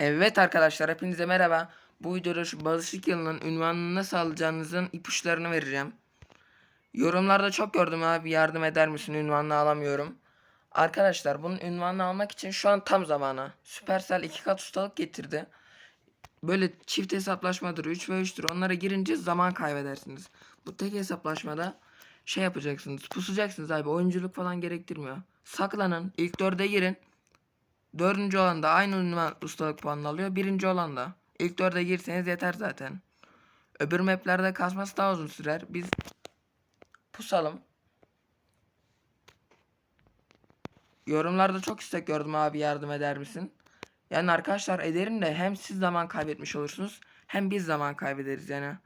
Evet arkadaşlar hepinize merhaba. Bu videoda şu Balışık yılının ünvanını nasıl alacağınızın ipuçlarını vereceğim. Yorumlarda çok gördüm abi yardım eder misin ünvanını alamıyorum. Arkadaşlar bunun ünvanını almak için şu an tam zamanı. Supercell iki kat ustalık getirdi. Böyle çift hesaplaşmadır 3 ve 3'tür onlara girince zaman kaybedersiniz. Bu tek hesaplaşmada şey yapacaksınız pusacaksınız abi oyunculuk falan gerektirmiyor. Saklanın ilk dörde girin. Dördüncü olan da aynı ünvan ustalık puanını alıyor. Birinci olan da. İlk dörde girseniz yeter zaten. Öbür maplerde kasması daha uzun sürer. Biz pusalım. Yorumlarda çok istek gördüm abi yardım eder misin? Yani arkadaşlar ederim de hem siz zaman kaybetmiş olursunuz hem biz zaman kaybederiz yani.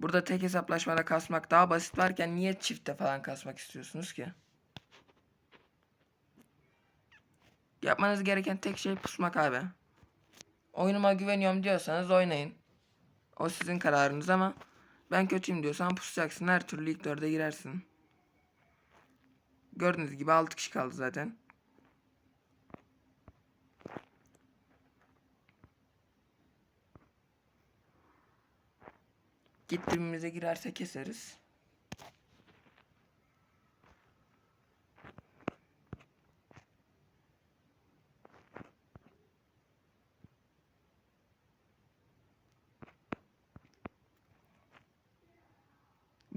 Burada tek hesaplaşmada kasmak daha basit varken niye çifte falan kasmak istiyorsunuz ki? Yapmanız gereken tek şey pusmak abi. Oyunuma güveniyorum diyorsanız oynayın. O sizin kararınız ama ben kötüyüm diyorsan pusacaksın. Her türlü ilk dörde girersin. Gördüğünüz gibi 6 kişi kaldı zaten. Git dibimize girerse keseriz.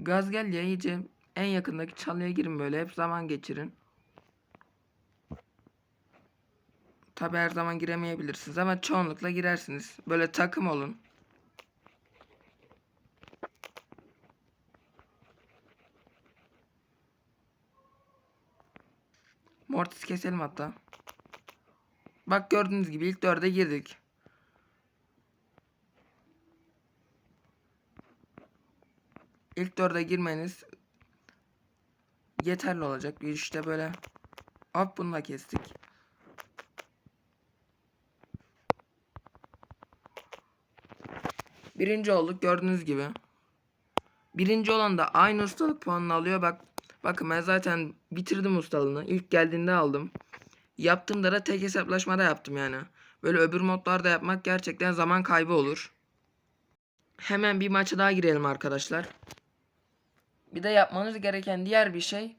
Gaz gel ya iyice en yakındaki çalıya girin böyle hep zaman geçirin. Tabi her zaman giremeyebilirsiniz ama çoğunlukla girersiniz. Böyle takım olun. Mortis keselim hatta. Bak gördüğünüz gibi ilk dörde girdik. İlk dörde girmeniz yeterli olacak. İşte böyle hop bunu da kestik. Birinci olduk gördüğünüz gibi. Birinci olan da aynı ustalık puanını alıyor. Bak bakın ben zaten bitirdim ustalığını. İlk geldiğinde aldım. Yaptığımda da tek hesaplaşmada yaptım yani. Böyle öbür modlarda yapmak gerçekten zaman kaybı olur. Hemen bir maça daha girelim arkadaşlar. Bir de yapmanız gereken diğer bir şey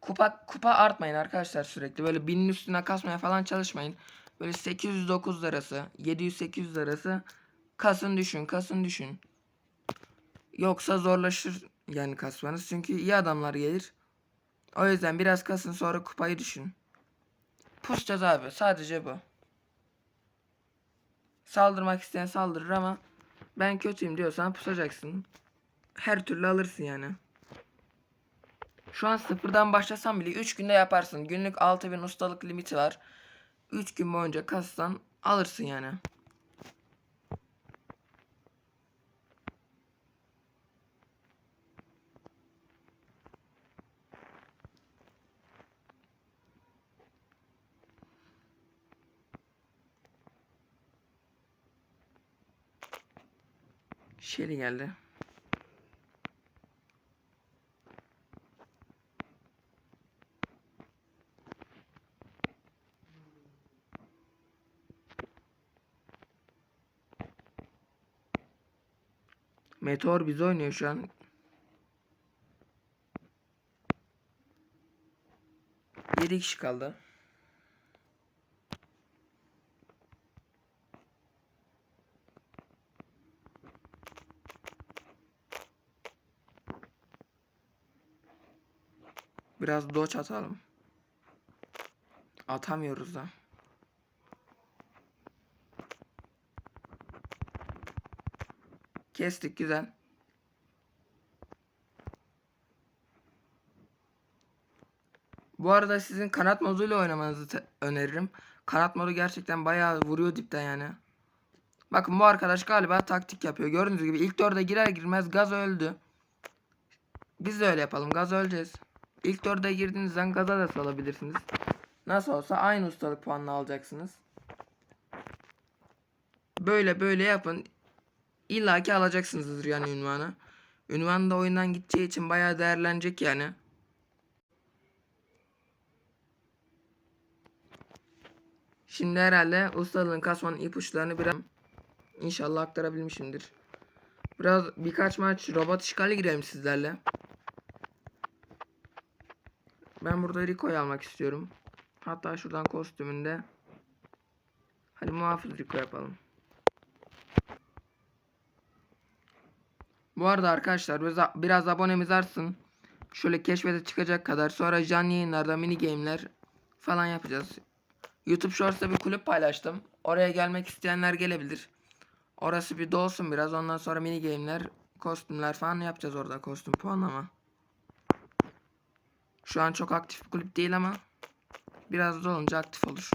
kupa kupa artmayın arkadaşlar sürekli. Böyle binin üstüne kasmaya falan çalışmayın. Böyle 809 arası, 700-800 arası kasın düşün, kasın düşün. Yoksa zorlaşır yani kasmanız. Çünkü iyi adamlar gelir. O yüzden biraz kasın sonra kupayı düşün. Pusacağız abi. Sadece bu. Saldırmak isteyen saldırır ama ben kötüyüm diyorsan pusacaksın. Her türlü alırsın yani. Şu an sıfırdan başlasan bile 3 günde yaparsın. Günlük 6000 ustalık limiti var. 3 gün boyunca kassan alırsın yani. Şeli geldi. Meteor bizi oynuyor şu an. Yedi kişi kaldı. Biraz doç atalım. Atamıyoruz da. Kestik güzel. Bu arada sizin kanat moduyla oynamanızı öneririm. Kanat modu gerçekten bayağı vuruyor dipten yani. Bakın bu arkadaş galiba taktik yapıyor. Gördüğünüz gibi ilk dörde girer girmez gaz öldü. Biz de öyle yapalım. Gaz öleceğiz. İlk dörde girdiğinizden gaza da salabilirsiniz. Nasıl olsa aynı ustalık puanını alacaksınız. Böyle böyle yapın. İlla ki alacaksınızdır yani ünvanı. Ünvan da oyundan gideceği için bayağı değerlenecek yani. Şimdi herhalde ustalığın kasmanın ipuçlarını biraz inşallah aktarabilmişimdir. Biraz birkaç maç robot işgali girelim sizlerle. Ben burada Rico'yu almak istiyorum. Hatta şuradan kostümünde. Hadi muhafız Rico yapalım. Bu arada arkadaşlar biraz, biraz abonemiz artsın. Şöyle keşfete çıkacak kadar sonra canlı yayınlarda mini game'ler falan yapacağız. YouTube Shorts'ta bir kulüp paylaştım. Oraya gelmek isteyenler gelebilir. Orası bir dolsun biraz. Ondan sonra mini game'ler, kostümler falan yapacağız orada. Kostüm puanlama. Şu an çok aktif bir kulüp değil ama biraz dolunca aktif olur.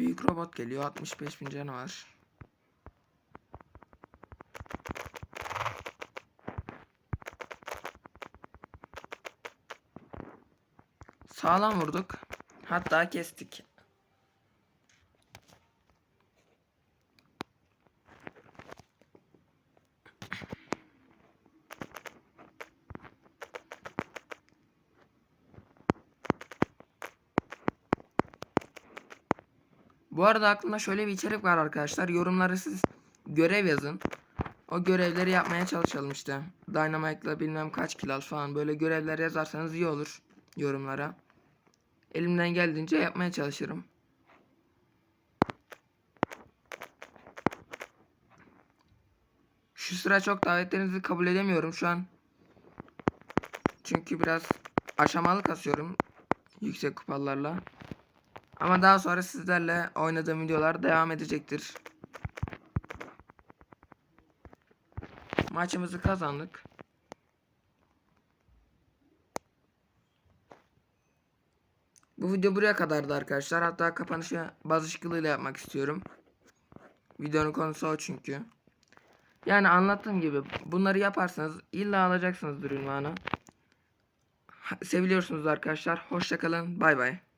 Büyük robot geliyor. 65 bin canı var. Sağlam vurduk. Hatta kestik. Bu arada aklımda şöyle bir içerik var arkadaşlar. Yorumlara siz görev yazın. O görevleri yapmaya çalışalım işte. Dynamite'la bilmem kaç kill al falan böyle görevler yazarsanız iyi olur yorumlara. Elimden geldiğince yapmaya çalışırım. Şu sıra çok davetlerinizi kabul edemiyorum şu an. Çünkü biraz aşamalı kasıyorum yüksek kupalarla. Ama daha sonra sizlerle oynadığım videolar devam edecektir. Maçımızı kazandık. Bu video buraya kadardı arkadaşlar. Hatta kapanışı baz ışıklarıyla yapmak istiyorum. Videonun konusu o çünkü. Yani anlattığım gibi bunları yaparsanız illa alacaksınızdır ünvanı. Seviliyorsunuz arkadaşlar. Hoşçakalın. Bay bay.